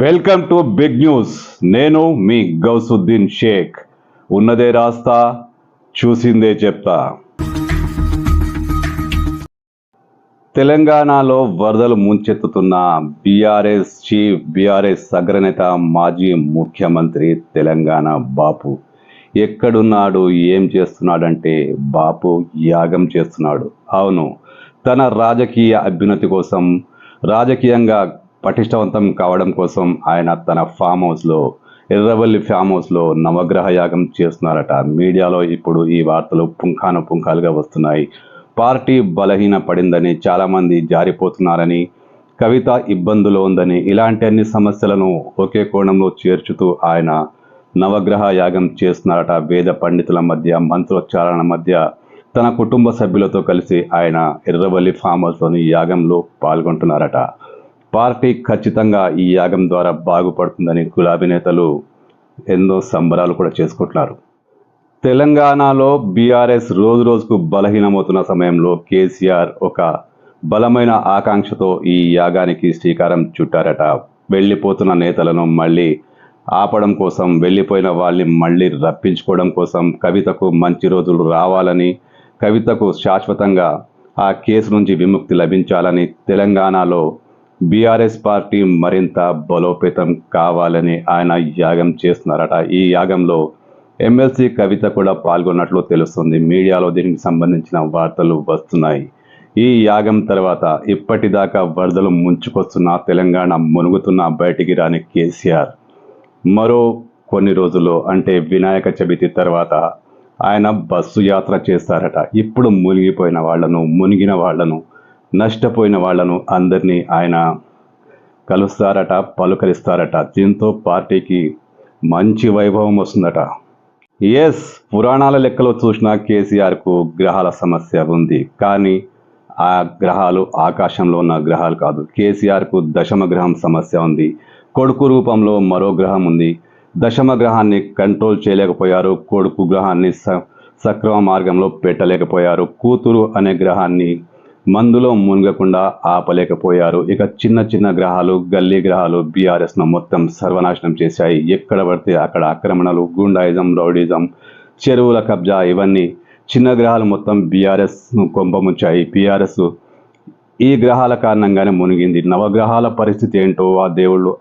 Welcome to big news. నేను మీ గౌసుద్దీన్ షేక్. ఉన్నదే రాస్తా చూసిందే చెప్తా. తెలంగాణలో వరదలు ముంచెత్తుతున్న బీఆర్ఎస్ చీఫ్ బీఆర్ఎస్ అగ్రనేత మాజీ ముఖ్యమంత్రి తెలంగాణ బాపు. ఎక్కడున్నాడు ఏం చేస్తున్నాడంటే బాపు యాగం చేస్తున్నాడు. అవును తన రాజకీయ అభ్యున్నతి కోసం రాజకీయంగా పటిష్టవంతం కావడం కోసం ఆయన తన ఫామ్ హౌస్లో ఎర్రవల్లి ఫామ్ హౌస్లో నవగ్రహ యాగం చేస్తున్నారట. మీడియాలో ఇప్పుడు ఈ వార్తలు పుంఖాను పుంఖాలుగా వస్తున్నాయి. పార్టీ బలహీన పడిందని చాలామంది జారిపోతున్నారని కవిత ఇబ్బందులో ఉందని ఇలాంటి అన్ని సమస్యలను ఒకే కోణంలో చేర్చుతూ ఆయన నవగ్రహ యాగం చేస్తున్నారట. వేద పండితుల మధ్య మంత్రోచ్చారణ మధ్య తన కుటుంబ సభ్యులతో కలిసి ఆయన ఎర్రవల్లి ఫామ్ హౌస్లోని యాగంలో పాల్గొంటున్నారట. పార్టీ ఖచ్చితంగా ఈ యాగం ద్వారా బాగుపడుతుందని గులాబీ నేతలు ఎన్నో సంబరాలు కూడా చేసుకుంటున్నారు. తెలంగాణలో బీఆర్ఎస్ రోజు రోజుకు బలహీనమవుతున్న సమయంలో కేసీఆర్ ఒక బలమైన ఆకాంక్షతో ఈ యాగానికి శ్రీకారం చుట్టారట. వెళ్ళిపోతున్న నేతలను మళ్ళీ ఆపడం కోసం వెళ్ళిపోయిన వాళ్ళని మళ్ళీ రప్పించుకోవడం కోసం కవితకు మంచి రోజులు రావాలని కవితకు శాశ్వతంగా ఆ కేసు నుంచి విముక్తి లభించాలని తెలంగాణలో బీఆర్ఎస్ పార్టీ మరింత బలోపేతం కావాలని ఆయన యాగం చేస్తున్నారట. ఈ యాగంలో ఎమ్మెల్సీ కవిత కూడా పాల్గొన్నట్లు తెలుస్తుంది. మీడియాలో దీనికి సంబంధించిన వార్తలు వస్తున్నాయి. ఈ యాగం తర్వాత ఇప్పటిదాకా వరదలు ముంచుకొస్తున్న తెలంగాణ మునుగుతున్న బయటికి రాని కేసీఆర్. మరో కొన్ని రోజుల్లో అంటే వినాయక చవితి తర్వాత ఆయన బస్సు యాత్ర చేస్తారట. ఇప్పుడు మునిగిపోయిన వాళ్ళను మునిగిన వాళ్ళను నష్టపోయిన వాళ్ళను అందరినీ ఆయన కలుస్తారట పలుకరిస్తారట. దీంతో పార్టీకి మంచి వైభవం వస్తుందట. ఎస్ పురాణాల లెక్కలో చూసిన కేసీఆర్కు గ్రహాల సమస్య ఉంది. కానీ ఆ గ్రహాలు ఆకాశంలో ఉన్న గ్రహాలు కాదు. కేసీఆర్కు దశమ గ్రహం సమస్య ఉంది. కొడుకు రూపంలో మరో గ్రహం ఉంది. దశమ గ్రహాన్ని కంట్రోల్ చేయలేకపోయారు. కొడుకు గ్రహాన్ని స సక్రమ మార్గంలో పెట్టలేకపోయారు. కూతురు అనే గ్రహాన్ని మందులో మునగకుండా ఆపలేకపోయారు. ఇక చిన్న చిన్న గ్రహాలు గల్లీ గ్రహాలు బీఆర్ఎస్ను మొత్తం సర్వనాశనం చేశాయి. ఎక్కడ పడితే అక్కడ ఆక్రమణలు గుండాయిజం రౌడీజం చెరువుల కబ్జా ఇవన్నీ చిన్న గ్రహాలు మొత్తం బీఆర్ఎస్ను కొంపముంచాయి బీఆర్ఎస్ ఈ గ్రహాల కారణంగానే మునిగింది. నవగ్రహాల పరిస్థితి ఏంటో ఆ దేవుళ్ళు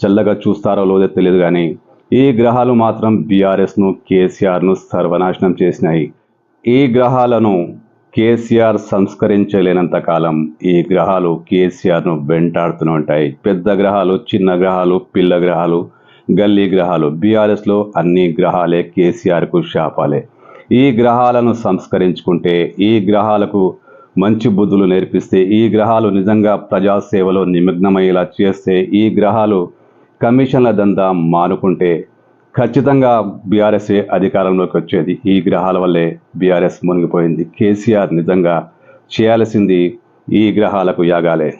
చల్లగా చూస్తారో లేదో తెలియదు కానీ ఈ గ్రహాలు మాత్రం బీఆర్ఎస్ను కేసీఆర్ను సర్వనాశనం చేసినాయి. ఈ గ్రహాలను కేసీఆర్ సంస్కరించలేనంత కాలం ఈ గ్రహాలు కేసీఆర్ను వెంటాడుతూనే ఉంటాయి. పెద్ద గ్రహాలు చిన్న గ్రహాలు పిల్ల గ్రహాలు గల్లీ గ్రహాలు. బీఆర్ఎస్లో అన్ని గ్రహాలే కేసీఆర్కు శాపాలే. ఈ గ్రహాలను సంస్కరించుకుంటే ఈ గ్రహాలకు మంచి బుద్ధులు నేర్పిస్తే ఈ గ్రహాలు నిజంగా ప్రజాసేవలో నిమగ్నమయ్యేలా చేస్తే ఈ గ్రహాలు కమిషన్ల దందా మానుకుంటే ఖచ్చితంగా బీఆర్ఎస్ఏ అధికారంలోకి వచ్చేది. ఈ గ్రహాల వల్లే బీఆర్ఎస్ మునిగిపోయింది. కేసీఆర్ నిజంగా చేయాల్సింది ఈ గ్రహాలకు యాగాలే.